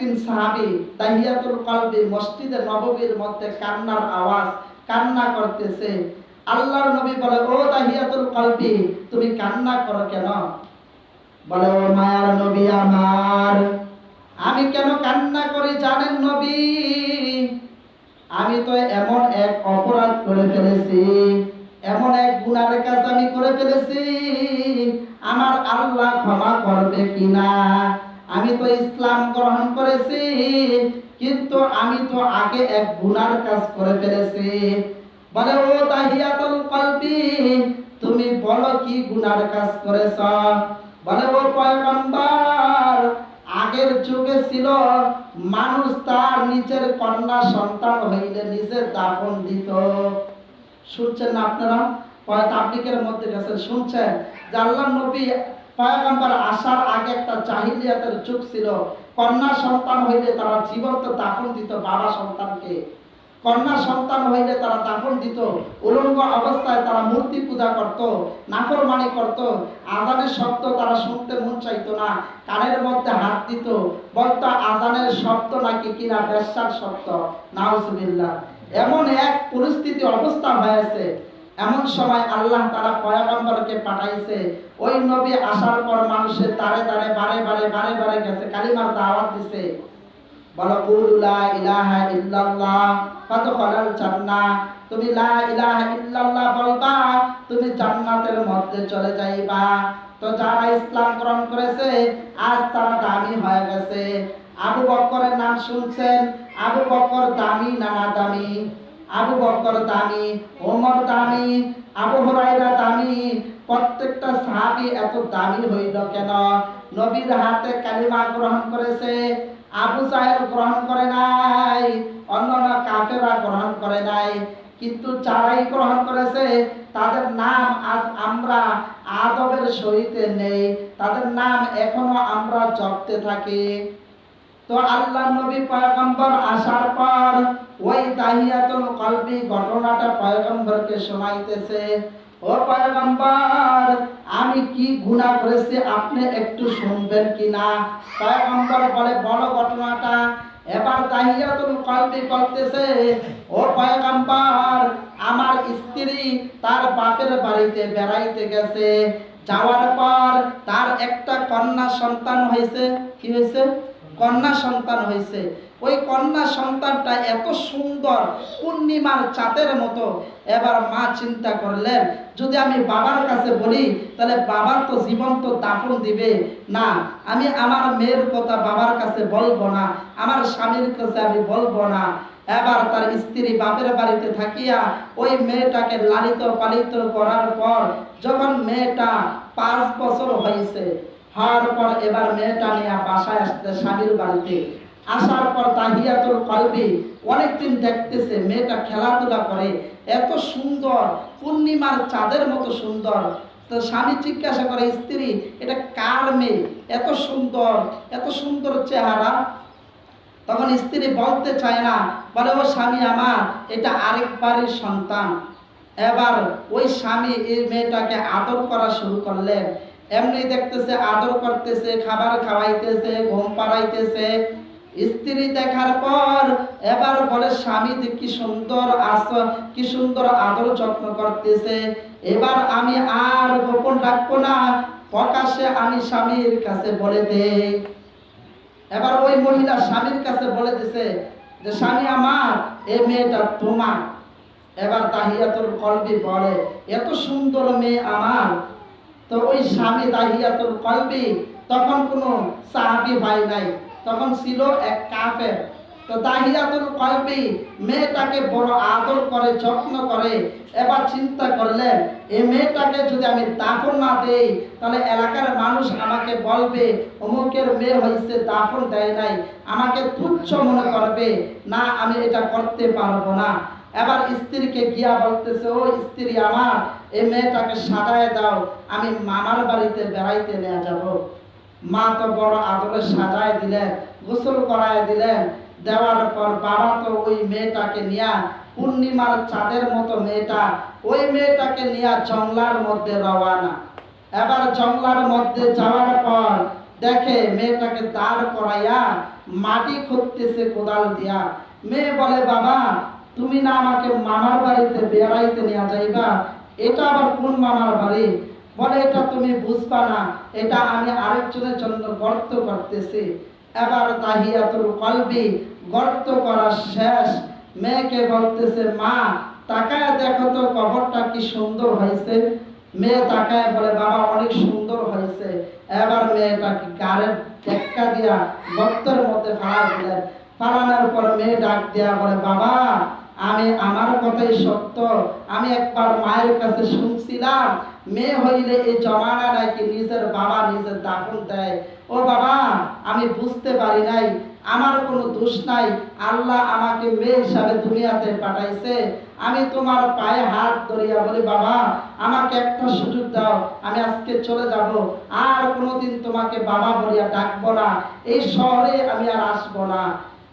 একদিন সাহাবি তাহিয়াতুল কলবি মসজিদে নববীর মধ্যে কান্নার আওয়াজ, কান্না করতেছে। আল্লাহর নবী বলে, ও তাহিয়াতুল কলবি, তুমি কান্না করো কেন? বলে, ও মায়ার নবী আমার, আমি কেন কান্না করি জানেন নবী? আমি তো এমন এক অপরাধ করে ফেলেছি, এমন এক গুনার কাজ আমি করে ফেলেছি। আমার আল্লাহ ক্ষমা করবে কিনা? আমি তো ইসলাম গ্রহণ করেছি, কিন্তু আমি তো আগে এক গুনার কাজ করে ফেলেছি। বলে, ও তাহিয়াতুল কলবি, তুমি বলো কি গুনার কাজ করেছ? বলে, ও পয়গম্বর, আগের যুগে ছিল মানুষ তার নিজের কন্যা সন্তান হইলে নিজের দাফন দিত। শুনছেন না আপনারা? তাবলিকের মধ্যে গেছেন? শুনছেন? যে আল্লাহ নবী পয়গম্বর আসার আগে একটা জাহিলিয়াতের যুগ ছিল। কন্যা সন্তান হইলে তারা জীবন্ত দাফন দিত বাবা সন্তানকে। কন্যা সন্তান হইলে তারা দাফন দিত। উলঙ্গ অবস্থায় তারা মূর্তি পূজা করত, নাফরমানি করত। আজানের শব্দ তারা শুনতে মন চাইতো না, কানের মধ্যে হাত দিত। বলতো, আজানের শব্দ নাকি কিনা বেশ্যার শব্দ? নাউজুবিল্লাহ। এমন এক পরিস্থিতি অবস্থা হয়েছে। এমন সময় আল্লাহ তারা পয়গম্বরকে পাঠাইছে, ওই নবী আসার পর মানুষের তারে তারে বারে বারে বারে বারে গেছে, কালিমার দাওয়াত দিছে। বলো ইলাহা ইল্লাল্লাহ তুমি লা ইলাহা ইল্লাল্লাহ বলবা, তুমি জান্নাতের মধ্যে চলে যাইবা। তো যারা ইসলাম গ্রহণ করেছে, আজ তারা দামি হয়ে গেছে। আবু বকরের নাম শুনছেন, আবু বকর দামি নানা দামি আবু বকর দামি, ওমর দামি, আবু হুরাইরা দামি, প্রত্যেকটা সাহাবী এত দামি হইল কেন? নবীর হাতে কালিমা গ্রহণ করেছে, আবু সাহেব গ্রহণ করে নাই, অন্যান্য কাফেরা গ্রহণ করে নাই। কিন্তু যারাই গ্রহণ করেছে, তাদের নাম আজ আমরা আদবের সহিতে নেই, তাদের নাম এখনও আমরা জপতে থাকি। তো আল্লাহ নবী পয়গম্বর আসার পর ওই তাহিয়াতুল কলবি ঘটনাটা পয়গম্বরকে শোনাইতেছে। ও পয়গম্বর, আমি কি গুনাহ করেছি আপনি একটু শুনবেন কিনা পয়গম্বর বলে বড় ঘটনাটা। এবার তাহিয়াতুল কলবি করতেছে ও পয়গম্বর, আমার স্ত্রী তার বাপের বাড়িতে বেড়াইতে গেছে। যাওয়ার পর তার একটা কন্যা সন্তান হয়েছে, কি হয়েছে? কন্যা সন্তান হয়েছে। ওই কন্যা সন্তানটা এত সুন্দর, পূর্ণিমার চাঁদের মতো। এবার মা চিন্তা করলেন, যদি আমি বাবার কাছে বলি, তাহলে বাবার তো জীবন তো দাফন দিবে। না, আমি আমার মেয়ের কথা বাবার কাছে বলব না, আমার স্বামীর কাছে আমি বলব না। এবার তার স্ত্রী বাপের বাড়িতে থাকিয়া ওই মেয়েটাকে লালিত পালিত করার পর, যখন মেয়েটা পাঁচ বছর হয়েছে হওয়ার পর এবার মেয়েটা নিয়ে বাসায় আসতে স্বামীর বাড়িতে। আসার পর তাহিয়াতুল কলবি অনেকদিন দেখতেছে মেয়েটা খেলাধুলা করে। এত সুন্দর, পূর্ণিমার চাঁদের মতো সুন্দর। তো স্বামী জিজ্ঞাসা করে, স্ত্রী, এটা কার মেয়ে? এত সুন্দর এত সুন্দর চেহারা। তখন স্ত্রী বলতে চায় না, বলে, ও স্বামী আমার, এটা আরেক বাড়ির সন্তান। এবার ওই স্বামী এই মেয়েটাকে আদর করা শুরু করলেন। এমনি দেখতেছে, আদর করতেছে, খাবার খাওয়াইতেছে, ঘুম পাড়াইতেছে। স্ত্রী দেখার পর এবার বলে, স্বামী কি সুন্দর আস, কি সুন্দর আদর যত্ন করতেছে। এবার আমি আর গোপন রাখব না। প্রকাশ্যে আমি স্বামীর কাছে বলে দেই এবার ওই মহিলা স্বামীর কাছে বলে দিছে যে, স্বামী আমার এই মেয়েটা তোমার। এবার তাহিয়াতুল কলবি বলে, এত সুন্দর মেয়ে আমার তো ওই স্বামী তাহিয়াতুল কলবি তখন কোনো সাহাবি ভাই নাই। তখন ছিল এক কাফের। তো তাহিয়াতুল কলবি মেয়েটাকে বড় আদর করে, যত্ন করে, এবার চিন্তা করলেন, এই মেয়েটাকে যদি আমি দাফন না দেই, তাহলে এলাকার মানুষ আমাকে বলবে, অমুকের মেয়ে হয়েছে দাফন দেয় নাই, আমাকে তুচ্ছ মনে করবে, না, আমি এটা করতে পারব না। এবার স্ত্রীকে গিয়া বলতেছে, ও স্ত্রী আমার, এই মেয়েটাকে সাজায় দাও, আমি মামার বাড়িতে বেড়াইতে নিয়ে যাব। মা তো বড় আদরে সাজায় দিলেন, গোসল করায় দিলেন। দেওয়ার পর বাবা তো ওই মেয়েটাকে নিয়ে পূর্ণিমার চাঁদের মতো মেয়েটা, ওই মেয়েটাকে নিয়ে জংলার মধ্যে রওয়ানা। এবার জংলার মধ্যে যাওয়ার পর দেখে মেয়েটাকে দাঁড় করাইয়া মাটি খুঁড়তেছে কোদাল দিয়া। মেয়ে বলে, বাবা তুমি না আমাকে মামার বাড়িতে বেড়াইতে নিয়ে যাইবা? এটা আবার কোন মামার বাড়ি? বলে, এটা তুমি বুঝবা না। এটা আমি আরেকজনের জন্য গর্ত করতেছি। এবার তাহিয়াতুল কলবি গর্ত করা শেষ। মেয়েকে বলতেছে, মা, তাকায় দেখো তো, কবরটা কি সুন্দর হয়েছে? মেয়ে তাকায় বলে, বাবা, অনেক সুন্দর হয়েছে। এবার মেয়েটাকে গাড়ের টেক্কা দিয়া গর্তের মধ্যে ফাড়া দিলেন। ফাড়ানোর পর মেয়ে ডাক দিয়া বলে, বাবা আমি আমার কথাই সত্য। আমি একবার মায়ের কাছে শুনছিলাম, মেয়ে হইলে এই জমানা নাকি নিজের বাবা নিজের দাফন দেয়। ও বাবা, আমি বুঝতে পারি নাই, আমার কোনো দোষ নাই, আল্লাহ আমাকে মেয়ে হিসাবে দুনিয়াতে পাঠাইছে। আমি তোমার পায়ে হাত ধরিয়া বলি, বাবা, আমাকে একটা সুযোগ দাও, আমি আজকে চলে যাব। আর কোনোদিন তোমাকে বাবা বলিয়া ডাকবো না। এই শহরে আমি আর আসব না।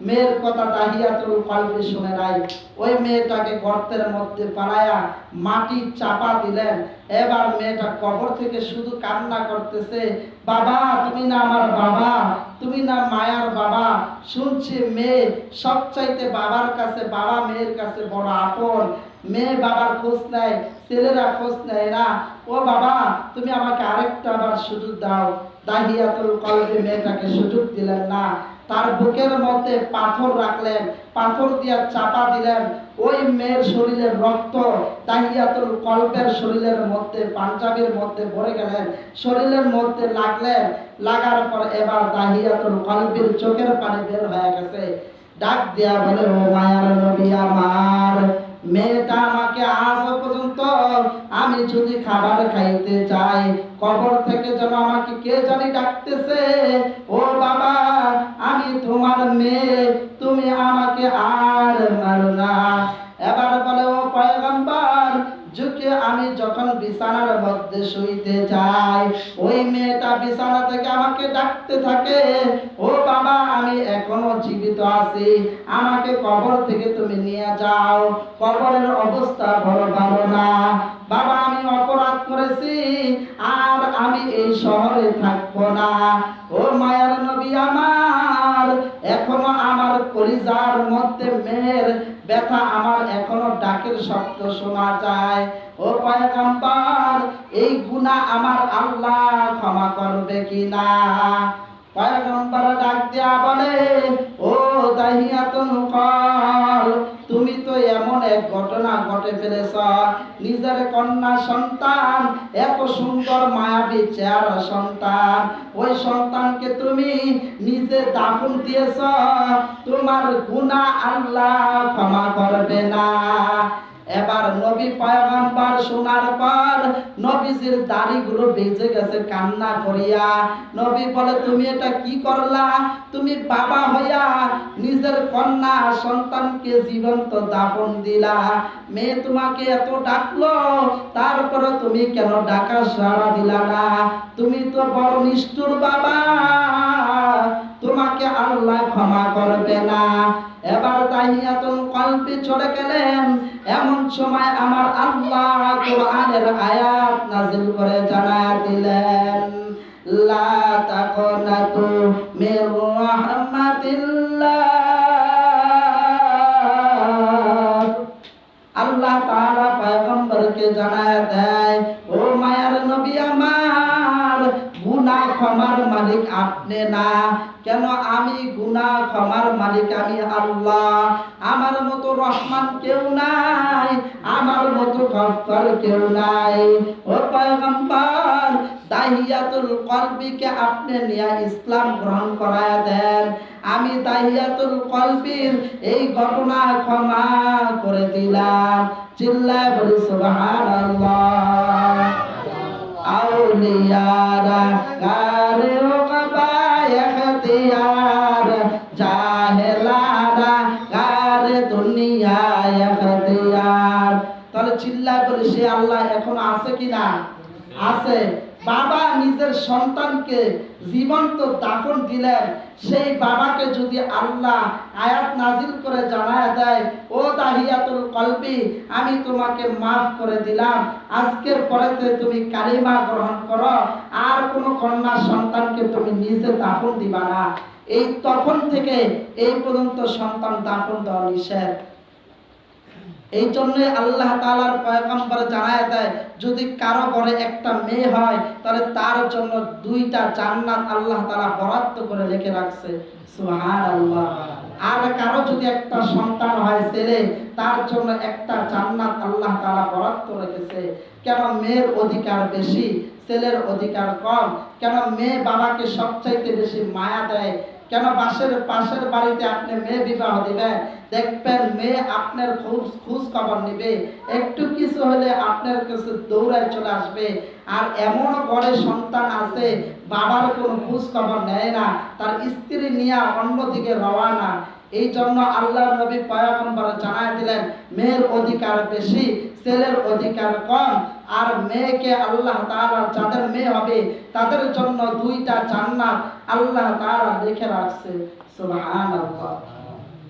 মেয়ের কথা তাহিয়াতুল কলবে শুনে নাই। ওই মেয়েটাকে গর্তের মধ্যে পালায়া মাটি চাপা দিলেন। এবার মেয়েটা কবর থেকে শুধু কান্না করতেছে, বাবা, তুমি না আমার বাবা, তুমি না মায়ার বাবা। শুনছি মেয়ে, সবচাইতে বাবার কাছে, বাবা মেয়ের কাছে বড় আপন। মেয়ে বাবার খোঁজ নেয়, ছেলেরা খোঁজ নেয় না। ও বাবা, তুমি আমাকে আরেকটা আবার সুযোগ দাও। দাহিয়া দাহিয়াতুল কলবে মেয়েটাকে সুযোগ দিলেন না। তার বুকের মধ্যে পাথর রাখলেন, পাথর দিয়া চাপা দিলেন। ওই মেয়ের শরীরের রক্ত দাহিয়াতুল কল্পের শরীরের মধ্যে, পাঞ্জাবির মধ্যে ভরে গেলেন। শরীরের মধ্যে লাগলেন। লাগার পর এবার দাহিয়াতুল কলবির চোখের পানি বের হয়ে গেছে। ডাক দিয়া বলে, ও মায়ার নবী আমার, মেয়েটা আমাকে আজ পর্যন্ত আমি যদি খাবার খাইতে চাই, কবর থেকে যেন আমাকে কে জানি ডাকতেছে? ও বাবা তোমার মেয়ে, তুমি আমাকে আর মারো না। এবার বলে, ও পয়গম্বর যুগে আমি যখন বিছানার মধ্যে শুইতে যাই, ওই মেয়েটা বিছানা থেকে আমাকে ডাকতে থাকে, ও বাবা, আমি এখনও জীবিত আছি, আমাকে কবর থেকে তুমি নিয়ে যাও। কবরের অবস্থা বড় ভালো না। শোনা এই গুনাহ আমার আল্লাহ ক্ষমা করবে কিনা পয়গম্বর ডাক দিয়া বলে, ও তুমি তো এমন এক ঘটনা ঘটে ফেলেছ। নিজের কন্যা সন্তান, এত সুন্দর মায়াবী চেহারা সন্তান। ওই সন্তানকে তুমি নিজে দাফন দিয়েছ। তোমার গুনাহ আল্লাহ ক্ষমা করবে না। এবার নবী পয়গম্বর শোনার পর নবীজির দাড়িগুলো বেজে গেছে কান্না করিয়া। নবী বলে, তুমি এটা কি করলা? তুমি বাবা হইয়া নিজের কন্যা সন্তানকে জীবন্ত দাফন দিলা। মেয়ে তোমাকে এত ডাকলো তারপরে তুমি কেন ডাকা সাড়া দিলা না? তুমি তো বড় নিষ্ঠুর বাবা। আল্লাহ ক্ষমা করবে না। এবার তাহিয়াতুল কলবি চলে গেলেন। এমন সময় আমার আল্লাহ কোরআনের আয়াত নাজিল করে জানা দিলেন, লা তাকুনাতু মির রাহমাতিল্লাহ আল্লাহ তাআলা পয়গম্বরকে জানায় দেয়, ও মায়ার নবী আমার ক্ষমার মালিক আপনি না। কেন আমি গুনাহ ক্ষমার মালিক আমি আল্লাহ? আমার মতো রহমান কেউ নাই, আমার মতো গফফার কেউ নাই। ও পয়গম্বর, দাহিয়াতুল কলবিকে আপনি নিয়ে ইসলাম গ্রহণ করায় দেন। আমি দাহিয়াতুল কলবির এই ঘটনা ক্ষমা করে দিলাম। চিল্লায় বলি, সুবহানাল্লাহ। আউলিয়ারা গারে ও কবায় এখতিয়ার, জাহেলারা গারে দুনিয়ায় এখতিয়ার। তাহলে চিল্লায় বলি সে আল্লাহ এখন আছে কিনা? আছে। বাবা নিজের সন্তানকে জীবন্ত দাফন দিলেন। সেই বাবাকে যদি আল্লাহ আয়াত নাজিল করে জানায় দেয়, ও দাহিয়াতুল কলবি, আমি তোমাকে মাফ করে দিলাম। আজকের পরেতে তুমি কালিমা গ্রহণ করো। আর কোনো কন্যা সন্তানকে তুমি নিজে দাফন দিবা না। এই তখন থেকে এই পর্যন্ত সন্তান দাফন দেওয়া নিষেধ। এই জন্য আল্লাহ তালার পয়গম্বর জানায় দেয়, যদি কারও ঘরে একটা মেয়ে হয়, তাহলে তার জন্য দুইটা জান্নাত আল্লাহ তালা বরাদ্দ করে লিখে রাখছে। সুহান আল্লাহ আর কারও যদি একটা সন্তান হয়, ছেলে, তার জন্য একটা জান্নাত আল্লাহ তালা বরাদ্দ রেখেছে। কেন মেয়ের অধিকার বেশি, ছেলের অধিকার কম? কেন মেয়ে বাবাকে সবচাইতে বেশি মায়া দেয়? কেন পাশের পাশের বাড়িতে আপনি মেয়ে বিবাহ দিবেন দেখবেন মেয়ে আপনার খোঁজ খোঁজ খবর নিবে। একটু কিছু হলে আপনার কাছে দৌড়ায় চলে আসবে। আর এমন ঘরে সন্তান আছে, বাবার কোনো খোঁজ খবর নেয় না। তার স্ত্রী নিয়ে অন্যদিকে রওয়ানা। এই জন্য আল্লাহর নবী পয়গম্বর জানায় দিলেন, মেয়ের অধিকার বেশি, ছেলের অধিকার কম। আর মেয়েকে আল্লাহ তাআলা যাদের মেয়ে হবে, তাদের জন্য দুইটা জান্নাত আল্লাহ তাআলা লিখে রাখছে। সুবহানাল্লাহ।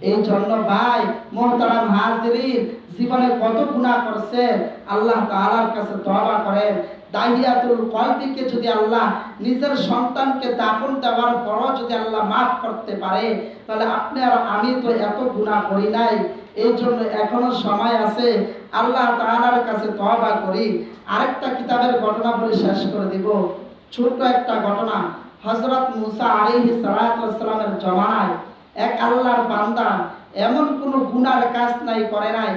এই জন্য ভাই, মোহতারাম হাজিরিন, জীবনে কত গুনাহ করছে, আল্লাহ তাআলার কাছে তওবা করেন। দাহিয়াতুল কলবিকে যদি আল্লাহ নিজের সন্তানকে দাফন দেওয়ার পরও যদি আল্লাহ মাফ করতে পারে, তাহলে আপনি আর আমি তো এত গুনাহ করি নাই। এই জন্য এখনও সময় আছে, আল্লাহ তাআলার কাছে তওবা করি। আরেকটা কিতাবের ঘটনা বলে শেষ করে দিব। ছোট্ট একটা ঘটনা। হযরত মুসা ওয়াস সালামের জমানায় এক আল্লাহর বান্দা এমন কোনো গুনার কাজ নাই করে নাই,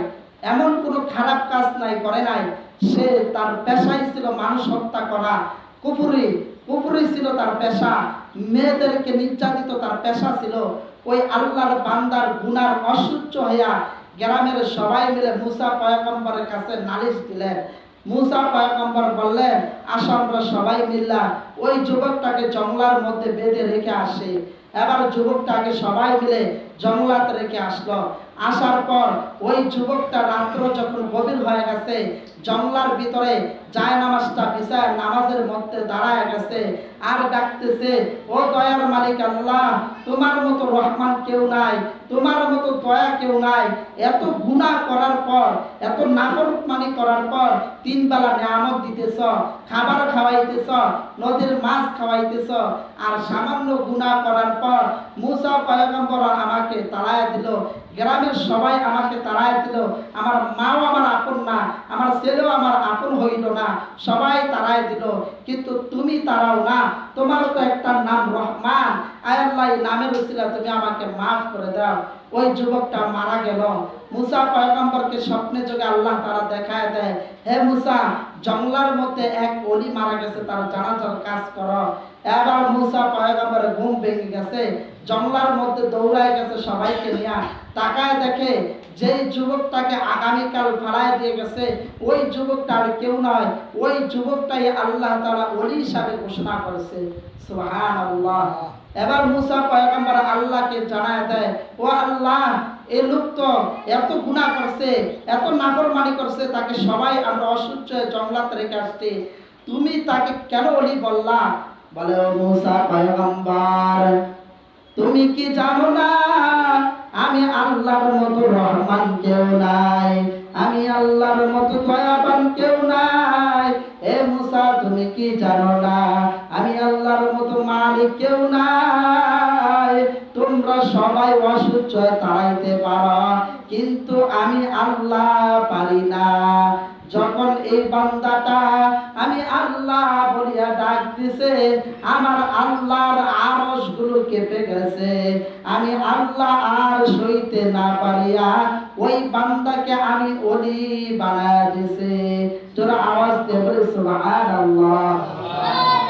এমন কোনো খারাপ কাজ নাই করে নাই। সে তার পেশাই ছিল মানুষ হত্যা করা কুপুরি কুপুরি ছিল তার পেশা, মেয়েদেরকে নির্যাতিত তার পেশা ছিল। ওই আল্লাহর বান্দার গুনার অসহ্য হইয়া গ্রামের সবাই মিলে মুসা পয়গম্বরের কাছে নালিশ দিলেন। মুসা পয়গম্বর বললেন, আসো আমরা সবাই মিল্লা ওই যুবকটাকে জঙ্গলার মধ্যে বেঁধে রেখে আসে। এবার যুবকটাকে সবাই মিলে জঙ্গলাতে রেখে আসলো। আসার পর ওই যুবকটা রাত্র যখন গভীর হয়ে গেছে, জঙ্গলার ভিতরে যায় নামাজটা বিছায় নামাজের মধ্যে দাঁড়ায় গেছে আর ডাকতেছে, ও দয়ার মালিক আল্লাহ, তোমার মতো রহমান কেউ নাই, তোমার মতো দয়া কেউ নাই। এত গুনাহ করার পর, এত নাফরমানি করার পর তিন বেলা নিয়ামত দিতেছ, খাবার খাওয়াইতেছ, নদীর মাছ খাওয়াইতেছ আর সামান্য গুনাহ করার পর মুসা পয়গম্বর আমাকে তাড়ায় দিল গ্রামের সবাই আমাকে তাড়ায় দিল, আমার মাও আমার আপন না, আমার ছেলেও আমার আপন হইল না। সবাই তাড়ায় দিল, কিন্তু তুমি তারাও না তোমার তো একটা নাম রহমান। আয়াল্লাহ নামের উসিলা তুমি আমাকে মাফ করে দাও। ওই যুবকটা মারা গেল। মুসা পয়গম্বরকে স্বপ্নে যোগে আল্লাহ তারা দেখায় দেয়, হে মুসা জঙ্গলার মধ্যে এক অলি মারা গেছে, তার জানাজার কাজ করো। এবার মুসা পয়গম্বরের ঘুম ভেঙে গেছে, জঙ্গলার মধ্যে দৌড়ায় গেছে সবাইকে নিয়ে। তাকায় দেখে যেই যুবকটাকে আগামীকাল ফালায় দিয়ে গেছে, ওই যুবকটা আর কেউ নয়, ওই যুবকটাই আল্লাহ তাআলা ওলি হিসাবে ঘোষণা করেছে। সুবহানাল্লাহ। এবার মুসা পয়গম্বর আল্লাহকে জানায় দেয়, ও আল্লাহ এই লোক তো এত গুনাহ করছে, এত নাফরমানি করছে, তাকে সবাই আমরা অসহ্য হয়ে জঙ্গলাতে রেখে আসছি। তুমি তাকে কেন ওলি বললা? বলে তুমি কি জানো না? আমি আল্লাহর মতো রহমান কেউ নাই। আমি আল্লাহর মতো দয়াবান কেউ নাই। এ মুসা, তুমি কি জানো না? আমি আল্লাহর মতো মালিক কেউ নাই। তোমরা সবাই অসুস্থ, তাড়াইতে পারো। কিন্তু আমি আল্লাহ পারি না। যখন এই বান্দাটা আমি আল্লাহ বলিয়া ডাক দিছে, আমার আল্লাহর আরসগুলো কেঁপে গেছে। আমি আল্লাহ আর সইতে না পারিয়া ওই বান্দাকে আমি অলি বানায় দিছে। তোরা আওয়াজ দিয়ে বলে, সুবহানাল্লাহ।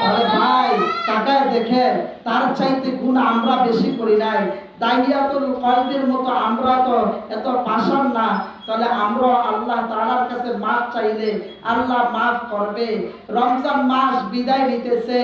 আরে ভাই, তাকায় দেখেন, তার চাইতে গুণ আমরা বেশি করি নাই। দাহিয়াতুল কলবের মতো আমরা তো এত পাষাণ না। তাহলে আমরা আল্লাহ তাআলার কাছে মাফ চাইলে আল্লাহ মাফ করবে। রমজান মাস বিদায় নিতেছে,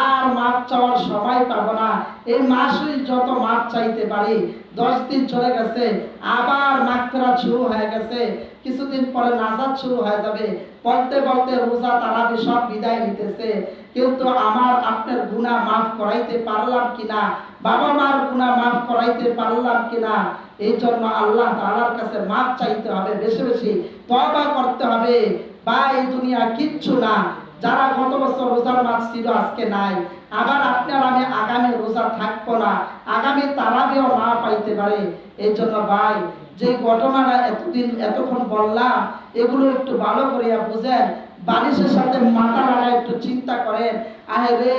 আর মাফ চাওয়ার সময় পাবো না। এই মাসই যত মাফ চাইতে পারি দশ দিন চলে গেছে, আবার মাগফিরাত শুরু হয়ে গেছে, কিছুদিন পরে নাজাত শুরু হয়ে যাবে। বলতে বলতে রোজা তারাবি সব বিদায় নিতেছে। কিন্তু আমার, আপনার গুনাহ মাফ করাইতে পারলাম কিনা? বাবা মার গুনাহ মাফ করাইতে পারলাম কিনা? এই জন্য আল্লাহ তাআলার কাছে মাফ চাইতে হবে, বেশি বেশি তওবা করতে হবে। বা এই দুনিয়া কিচ্ছু না। যারা গত বছর রোজার মাছ ছিল, আজকে নাই। আবার আপনার আমি আগামী রোজা থাকব না। আগামী তারাবিও না পাইতে পারে। এই জন্য ভাই, যে ঘটনাটা এতদিন এতক্ষণ বললাম, এগুলো একটু ভালো করিয়া বুঝেন। বালিশের সাথে মাথা লাগা একটু চিন্তা করেন, আহে রে,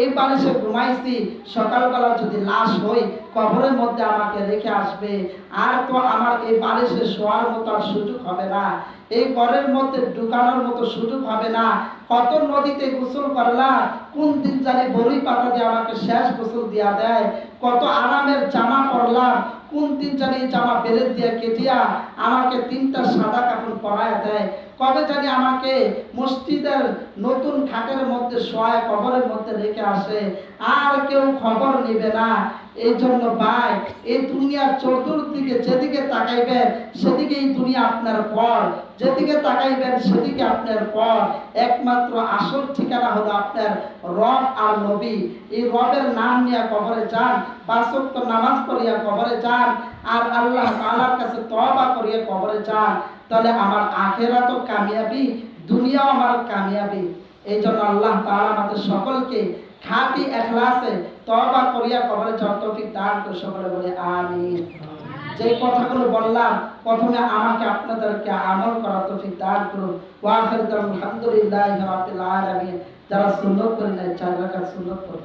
এই বালিশে ঘুমাইছি, সকালবেলা যদি লাশ হই, কবরের মধ্যে আমাকে রেখে আসবে। আর তো আমার এই বালিশে শোয়ার মতো আর সুযোগ হবে না। এই ঘরের মধ্যে ঢুকানোর মতো সুযোগ হবে না। কত নদীতে গোসল করলাম কোন দিন জানি বড়ি পাতা দিয়ে আমাকে শেষ গোসল দিয়া দেয়। কত আরামের জামা পরলাম কোন দিন জানি জামা বেলের দিয়ে কেটিয়া আমাকে তিনটা সাদা কাপড় পরায় দেয়? কবে জানি আমাকে মসজিদের নতুন খাটের মধ্যে শোয়ায়, কবরের মধ্যে রেখে আসে। আর কেউ খবর নিবে না। এই জন্য ভাই, এই দুনিয়ার চতুর্দিকে যেদিকে তাকাইবেন সেদিকে এই দুনিয়া আপনার পর। যেদিকে তাকাইবেন, সেদিকে আপনার পর। একমাত্র আসল ঠিকানা হলো আপনার রব আর নবী। এই রবের নাম নিয়ে কবরে যান বাসক্ত নামাজ পড়িয়া কবরে যান, আর আল্লাহ তাআলার কাছে তওবা করিয়া কবরে যান। তাহলে আমার আখেরাতও কামিয়াবি, দুনিয়াও আমার কামিয়াবি। এই জন্য আল্লাহ তাআলা আমাদের সকলকে খাঁটি এখলাসে তওবা করিয়া কবরে যাওয়ার তৌফিক দান করে সকলে বলে, আমিন। যে কথাগুলো বললাম, প্রথমে আমাকে আপনাদেরকে আমল করা তো ঠিক দান করুন। ওয়াখির আলহামদুলিল্লাহি যারা সুন্দর করে নেয়, চার সুন্দর করে